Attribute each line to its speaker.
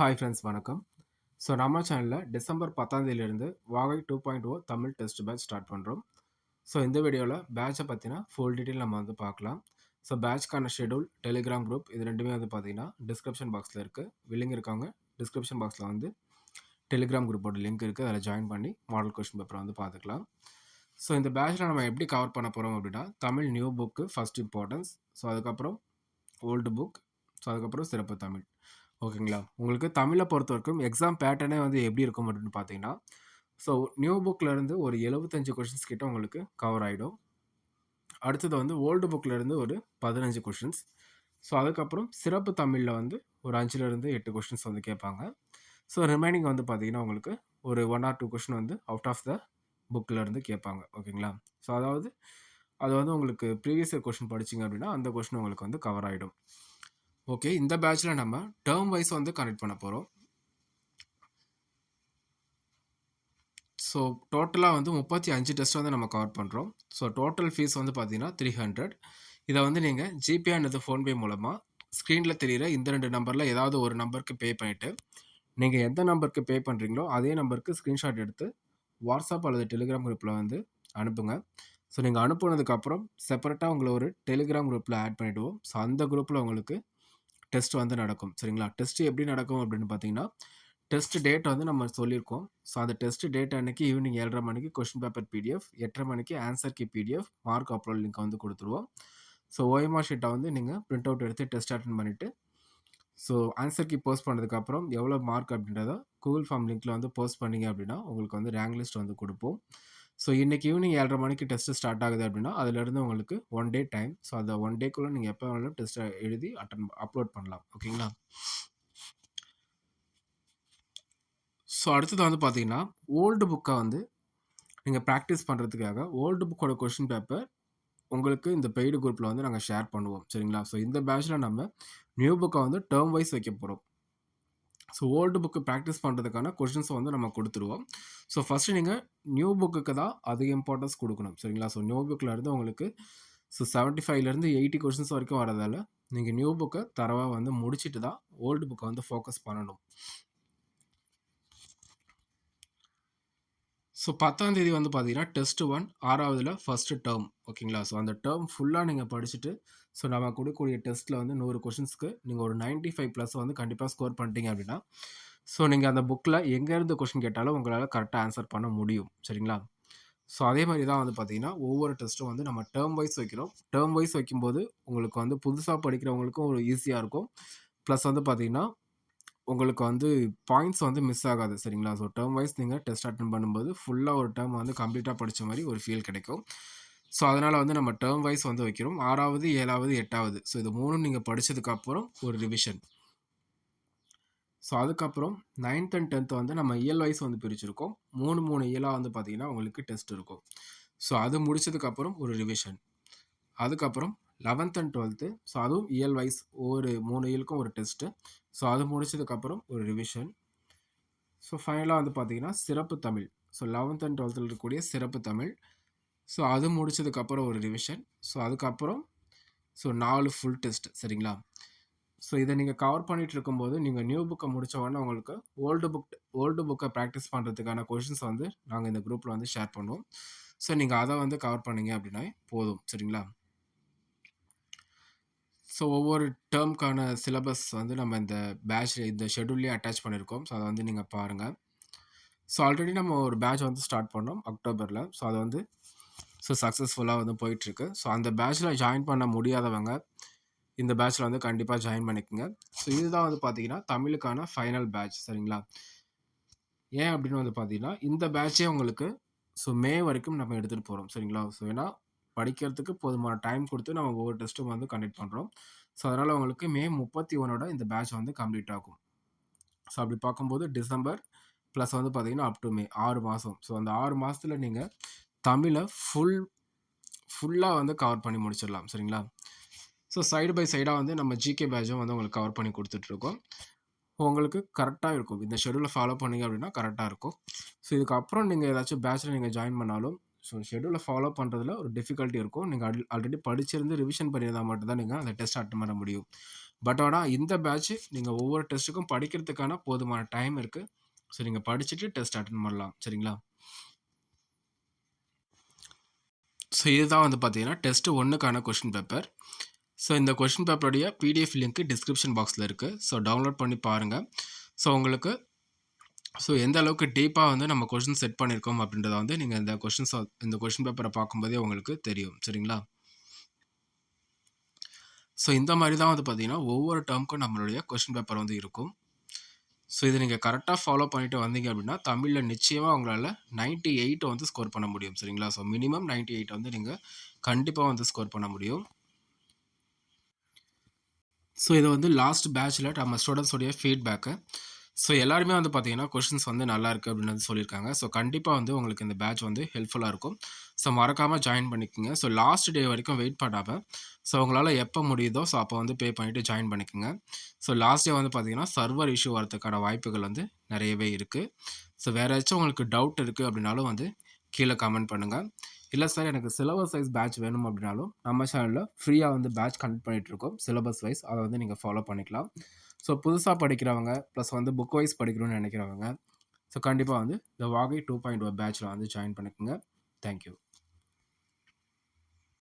Speaker 1: Hi friends வணக்கம். So நம்ம சேனலில் டிசம்பர் பத்தாந்தேதியிலேருந்து வாகை two point O Tamil test batch start பண்ணுறோம் ஸோ இந்த வீடியோவில் பேட்சை பற்றினா ஃபுல் டீட்டெயில் நம்ம வந்து பார்க்கலாம். ஸோ பேட்ச்க்கான ஷெடியூல் டெலிகிராம் குரூப் இது ரெண்டுமே வந்து பார்த்தீங்கன்னா டிஸ்கிரிப்ஷன் பாக்ஸில் இருக்குது வில்லிங் இருக்காங்க. டிஸ்கிரிப்ஷன் பாக்ஸில் வந்து டெலிகிராம் குரூப்போட லிங்க் இருக்குது அதில் ஜாயின் பண்ணி மாடல் கொஷின் பேப்பரை வந்து பார்த்துக்கலாம் ஸோ இந்த பேட்சில் நம்ம எப்படி கவர் பண்ண போகிறோம் அப்படின்னா Tamil new book first importance so அதுக்கப்புறம் ஓல்டு புக் ஸோ அதுக்கப்புறம் சிறப்பு தமிழ். ஓகேங்களா? உங்களுக்கு தமிழை பொறுத்த வரைக்கும் எக்ஸாம் பேட்டர்னே வந்து எப்படி இருக்கும் அப்படின்னு பார்த்தீங்கன்னா ஸோ நியூ புக்கிலேருந்து ஒரு எழுபத்தஞ்சு கொஷின்ஸ் கிட்ட உங்களுக்கு கவர் ஆகிடும் அடுத்தது வந்து ஓல்டு புக்கிலேருந்து ஒரு பதினஞ்சு கொஷின்ஸ் ஸோ அதுக்கப்புறம் சிறப்பு தமிழில் வந்து ஒரு அஞ்சுலேருந்து எட்டு கொஷின்ஸ் வந்து கேட்பாங்க. ஸோ ரிமைனிங் வந்து பார்த்தீங்கன்னா உங்களுக்கு ஒரு ஒன் ஆர் டூ கொஷின் வந்து அவுட் ஆஃப் த புக்கிலேருந்து கேட்பாங்க. ஓகேங்களா? ஸோ அதாவது அது வந்து உங்களுக்கு ப்ரீவியஸ் கொஷின் படிச்சிங்க அப்படின்னா அந்த கொஷின் உங்களுக்கு வந்து கவர் ஆகிடும் ஓகே இந்த பேட்சில் நம்ம டேர்ம் வைஸ் வந்து கனெக்ட் பண்ண போகிறோம் ஸோ டோட்டலாக வந்து முப்பத்தி அஞ்சு டெஸ்ட் வந்து நம்ம கவர் பண்ணுறோம் ஸோ டோட்டல் ஃபீஸ் வந்து பார்த்தீங்கன்னா த்ரீ ஹண்ட்ரட் இதை வந்து நீங்கள் ஜிபே அல்லது ஃபோன்பே மூலமாக ஸ்க்ரீனில் தெரிகிற இந்த ரெண்டு நம்பரில் ஏதாவது ஒரு நம்பருக்கு பே பண்ணிவிட்டு நீங்கள் எந்த நம்பருக்கு பே பண்ணுறீங்களோ அதே நம்பருக்கு ஸ்க்ரீன்ஷாட் எடுத்து வாட்ஸ்அப் அல்லது டெலிகிராம் குரூப்பில் வந்து அனுப்புங்க. ஸோ நீங்கள் அனுப்புனதுக்கப்புறம் செப்பரேட்டாக உங்களை ஒரு டெலிகிராம் குரூப்பில் ஆட் பண்ணிவிடுவோம் ஸோ அந்த குரூப்பில் உங்களுக்கு டெஸ்ட் வந்து நடக்கும். சரிங்களா? டெஸ்ட் எப்படி நடக்கும் அப்படின்னு பார்த்தீங்கன்னா டெஸ்ட் டேட் வந்து நம்ம சொல்லியிருக்கோம். ஸோ அந்த டெஸ்ட் டேட் அன்னைக்கு ஈவினிங் ஏழரை மணிக்கு கொஷின் பேப்பர் பிடிஎஃப் எட்டரை மணிக்கு ஆன்சர் கி பிடிஎஃப் மார்க் அப்லோட் லிங்க் வந்து கொடுத்துருவோம். ஸோ ஓஎம்ஆர் ஷீட்டை வந்து நீங்கள் பிரிண்ட் அவுட் எடுத்து டெஸ்ட் அட்டன் பண்ணிவிட்டு ஸோ ஆன்சர் கி போஸ்ட் பண்ணதுக்கப்புறம் எவ்வளோ மார்க் அப்படின்றத கூகுள் ஃபார்ம் லிங்க்கில் வந்து போஸ்ட் பண்ணிங்க அப்படின்னா உங்களுக்கு வந்து ரேங்க் லிஸ்ட் வந்து கொடுப்போம். ஸோ இன்றைக்கி ஈவினிங் ஏழரை மணிக்கு டெஸ்ட்டு ஸ்டார்ட் ஆகுது அப்படின்னா அதிலிருந்து உங்களுக்கு ஒன் டே டைம் ஸோ அந்த ஒன் டேக்குள்ளே நீங்கள் எப்போ வேணாலும் டெஸ்ட்டை எழுதி அட்டன் அப்லோட் பண்ணலாம். ஓகேங்களா ஸோ அடுத்தது வந்து பார்த்தீங்கன்னா ஓல்டு புக்கை வந்து நீங்கள் ப்ராக்டிஸ் பண்ணுறதுக்காக ஓல்டு புக்கோட கொஷின் பேப்பர் உங்களுக்கு இந்த பெய்டு குரூப்பில் வந்து நாங்கள் ஷேர் பண்ணுவோம். சரிங்களா? ஸோ இந்த பேட்சில் நம்ம நியூ புக்கை வந்து டேர்ம் வைஸ் வைக்க போகிறோம் ஸோ ஓல்டு புக்கு ப்ராக்டிஸ் பண்ணுறதுக்கான கொஷின்ஸை வந்து நம்ம கொடுத்துருவோம். ஸோ ஃபஸ்ட்டு நீங்கள் நியூ புக்குக்கு தான் அதிக இம்பார்ட்டன்ஸ் கொடுக்கணும். சரிங்களா? ஸோ நியூ புக்கில் இருந்து உங்களுக்கு ஸோ செவன்ட்டி ஃபைவ்லேருந்து எயிட்டி கொஷின்ஸ் வரைக்கும் வரதால் நீங்கள் நியூ புக்கை தரவாக வந்து முடிச்சுட்டு தான் ஓல்டு புக்கை வந்து ஃபோக்கஸ் பண்ணணும். ஸோ பத்தாம் தேதி வந்து பார்த்தீங்கன்னா டெஸ்ட் ஒன் ஆறாவதுல ஃபஸ்ட்டு டேர்ம் ஓகேங்களா? ஸோ அந்த டேர்ம் ஃபுல்லாக நீங்கள் படிச்சுட்டு ஸோ நம்ம கொடுக்கக்கூடிய டெஸ்ட்டில் வந்து நூறு கொஷின்ஸ்க்கு நீங்கள் ஒரு நைன்ட்டி ஃபைவ் ப்ளஸ் வந்து கண்டிப்பாக ஸ்கோர் பண்ணிட்டீங்க அப்படின்னா ஸோ நீங்கள் அந்த புக்கில் எங்கேருந்து கொஷின் கேட்டாலும் உங்களால் கரெக்டாக ஆன்சர் பண்ண முடியும். சரிங்களா? ஸோ அதே மாதிரி தான் வந்து பார்த்தீங்கன்னா ஒவ்வொரு டெஸ்ட்டும் வந்து நம்ம டேர்ம் வைஸ் வைக்கிறோம். டேர்ம் வைஸ் வைக்கும்போது உங்களுக்கு வந்து புதுசாக படிக்கிறவங்களுக்கும் ஒரு ஈஸியாக இருக்கும். ப்ளஸ் வந்து பார்த்தீங்கன்னா உங்களுக்கு வந்து பாயிண்ட்ஸ் வந்து மிஸ் ஆகாது. சரிங்களா? ஸோ டேர்ம் வைஸ் நீங்கள் டெஸ்ட் அட்டன் பண்ணும்போது ஃபுல்லாக ஒரு டேர்ம் வந்து கம்ப்ளீட்டாக படித்த மாதிரி ஒரு ஃபீல் கிடைக்கும். ஸோ அதனால் வந்து நம்ம டேர்ம் வைஸ் வந்து வைக்கிறோம். ஆறாவது ஏழாவது எட்டாவது. ஸோ இது மூணும் நீங்கள் படித்ததுக்கப்புறம் ஒரு ரிவிஷன் ஸோ அதுக்கப்புறம் நைன்த் அண்ட் டென்த் வந்து நம்ம இயல் வைஸ் வந்து பிரிச்சிருக்கோம். மூணு மூணு இயலாக வந்து பார்த்திங்கன்னா உங்களுக்கு டெஸ்ட் இருக்கும். ஸோ அது முடிச்சதுக்கப்புறம் ஒரு ரிவிஷன் அதுக்கப்புறம் லெவன்த் அண்ட் டுவெல்த்து ஸோ அதுவும் இயல் வைஸ் ஒவ்வொரு மூணு இயலுக்கும் ஒரு டெஸ்ட்டு ஸோ அது முடிச்சதுக்கப்புறம் ஒரு ரிவிஷன் ஸோ ஃபைனலாக வந்து பார்த்தீங்கன்னா சிறப்பு தமிழ். ஸோ லெவன்த் அண்ட் டுவெல்த்தில் இருக்கக்கூடிய சிறப்பு தமிழ். ஸோ அது முடிச்சதுக்கப்புறம் ஒரு ரிவிஷன் ஸோ அதுக்கப்புறம் ஸோ நாலு ஃபுல் டெஸ்ட் சரிங்களா? ஸோ இதை நீங்கள் கவர் பண்ணிகிட்டு இருக்கும்போது நீங்கள் நியூ புக்கை முடித்த உடனே உங்களுக்கு ஓல்டு புக் ஓல்டு புக்கை ப்ராக்டிஸ் பண்ணுறதுக்கான கொஷின்ஸ் வந்து நாங்கள் இந்த குரூப்பில் வந்து ஷேர் பண்ணுவோம். ஸோ நீங்கள் அதை வந்து கவர் பண்ணீங்க அப்படின்னா போதும் சரிங்களா? ஸோ ஒவ்வொரு டேர்முக்கான சிலபஸ் வந்து நம்ம இந்த பேட்ச் இந்த ஷெடியூல்லே அட்டாச் பண்ணியிருக்கோம். ஸோ அதை வந்து நீங்கள் பாருங்கள் ஸோ ஆல்ரெடி நம்ம ஒரு பேட்ச் வந்து ஸ்டார்ட் பண்ணோம் அக்டோபரில் ஸோ அதை வந்து ஸோ சக்ஸஸ்ஃபுல்லாக வந்து போயிட்டுருக்கு. ஸோ அந்த பேட்சில் ஜாயின் பண்ண முடியாதவங்க இந்த பேட்சில் வந்து கண்டிப்பாக ஜாயின் பண்ணிக்கோங்க. ஸோ இதுதான் வந்து பார்த்தீங்கன்னா தமிழுக்கான ஃபைனல் பேட்ச் சரிங்களா? ஏன் அப்படின்னு வந்து பார்த்தீங்கன்னா இந்த பேட்சே உங்களுக்கு ஸோ மே வரைக்கும் நம்ம எடுத்துகிட்டு போகிறோம் சரிங்களா? ஸோ ஏன்னா படிக்கிறதுக்கு போதுமான டைம் கொடுத்து நம்ம ஒவ்வொரு டெஸ்ட்டும் வந்து கண்டக்ட் பண்ணுறோம் ஸோ அதனால் உங்களுக்கு மே முப்பத்தி ஒன்னோட இந்த பேட்ச் வந்து கம்ப்ளீட் ஆகும். ஸோ அப்படி பார்க்கும்போது டிசம்பர் ப்ளஸ் வந்து பார்த்தீங்கன்னா அப் டு மே ஆறு மாதம் ஸோ அந்த ஆறு மாதத்தில் நீங்கள் தமிழை ஃபுல் ஃபுல்லாக வந்து கவர் பண்ணி முடிச்சிடலாம் சரிங்களா? ஸோ சைடு பை சைடாக வந்து நம்ம ஜிகே பேட்சும் வந்து உங்களுக்கு கவர் பண்ணி கொடுத்துட்ருக்கோம். உங்களுக்கு கரெக்டாக இருக்கும். இந்த ஷெடியூலை ஃபாலோ பண்ணிங்க அப்படின்னா கரெக்டாக இருக்கும். ஸோ இதுக்கப்புறம் நீங்கள் ஏதாச்சும் பேச்சில் நீங்கள் ஜாயின் பண்ணாலும் ஸோ ஷெடியூலை ஃபாலோ பண்ணுறதுல ஒரு டிஃபிகல்ட்டி இருக்கும். நீங்கள் ஆல்ரெடி படிச்சிருந்து ரிவிஷன் பண்ணியிருந்தால் மட்டும்தான் நீங்கள் அந்த டெஸ்ட் அட்டன் பண்ண முடியும். பட் ஆனால் இந்த பேட்ச் நீங்கள் ஒவ்வொரு டெஸ்ட்டுக்கும் படிக்கிறதுக்கான போதுமான டைம் இருக்குது ஸோ நீங்கள் படிச்சுட்டு டெஸ்ட் அட்டன் பண்ணலாம். சரிங்களா? ஸோ இதுதான் வந்து பார்த்தீங்கன்னா, டெஸ்ட் ஒன்றுக்கான கொஷின் பேப்பர். ஸோ இந்த கொஸ்டின் பேப்பருடைய பிடிஎஃப் லிங்க் டிஸ்கிரிப்ஷன் பாக்ஸில் இருக்குது ஸோ டவுன்லோட் பண்ணி பாருங்கள் ஸோ உங்களுக்கு ஸோ எந்த அளவுக்கு டீப்பாக வந்து நம்ம கொஷின் செட் பண்ணியிருக்கோம் அப்படின்றத வந்து நீங்கள் இந்த கொஷின்ஸ் இந்த கொஸ்டின் பேப்பரை பார்க்கும்போதே உங்களுக்கு தெரியும். சரிங்களா? ஸோ இந்த மாதிரி தான் வந்து பார்த்தீங்கன்னா, ஒவ்வொரு டேர்முக்கும் நம்மளுடைய கொஸ்டின் பேப்பர் வந்து இருக்கும். ஸோ இதை நீங்கள் கரெக்டாக ஃபாலோ பண்ணிட்டு வந்தீங்க அப்படின்னா, தமிழ்ல நிச்சயமா உங்களால 98 வந்து ஸ்கோர் பண்ண முடியும். சரிங்களா? ஸோ மினிமம் 98 வந்து நீங்கள் கண்டிப்பாக வந்து ஸ்கோர் பண்ண முடியும். ஸோ இது வந்து லாஸ்ட் பேட்சில் நம்ம ஸ்டூடண்ட்ஸ் ஃபீட்பேக்கு. ஸோ எல்லாருமே வந்து பார்த்தீங்கன்னா, கொஷின்ஸ் வந்து நல்லா இருக்குது அப்படின்னு வந்து சொல்லியிருக்காங்க. ஸோ கண்டிப்பாக வந்து உங்களுக்கு இந்த பேட்ச் வந்து ஹெல்ப்ஃபுல்லாக இருக்கும். ஸோ மறக்காமல் ஜாயின் பண்ணிக்கோங்க ஸோ லாஸ்ட் டே வரைக்கும் வெயிட் பண்ணாமல் ஸோ உங்களால் எப்போ முடியுதோ ஸோ அப்போ வந்து பே பண்ணிவிட்டு ஜாயின் பண்ணிக்கோங்க ஸோ லாஸ்ட் டே வந்து பார்த்தீங்கன்னா, சர்வர் இஷ்யூ வரதுக்கான வாய்ப்புகள் வந்து நிறையவே இருக்குது ஸோ வேறு ஏதாச்சும் உங்களுக்கு டவுட் இருக்குது அப்படின்னாலும் வந்து கீழே கமெண்ட் பண்ணுங்கள் இல்லை சார் எனக்கு சிலபஸ் வைஸ் பேட்ச் வேணும் அப்படின்னாலும், நம்ம சேனலில் ஃப்ரீயாக வந்து பேட்ச் கண்டக்ட் பண்ணிகிட்ருக்கோம் இருக்கோம். சிலபஸ் வைஸ் அதை வந்து நீங்கள் ஃபாலோ பண்ணிக்கலாம். ஸோ புதுசாக படிக்கிறவங்க, ப்ளஸ் வந்து புக் வைஸ் படிக்கணும்னு நினைக்கிறவங்க ஸோ கண்டிப்பாக வந்து இந்த வாகை 2.0 பேட்ச்ல வந்து ஜாயின் பண்ணிக்கோங்க தேங்க் யூ.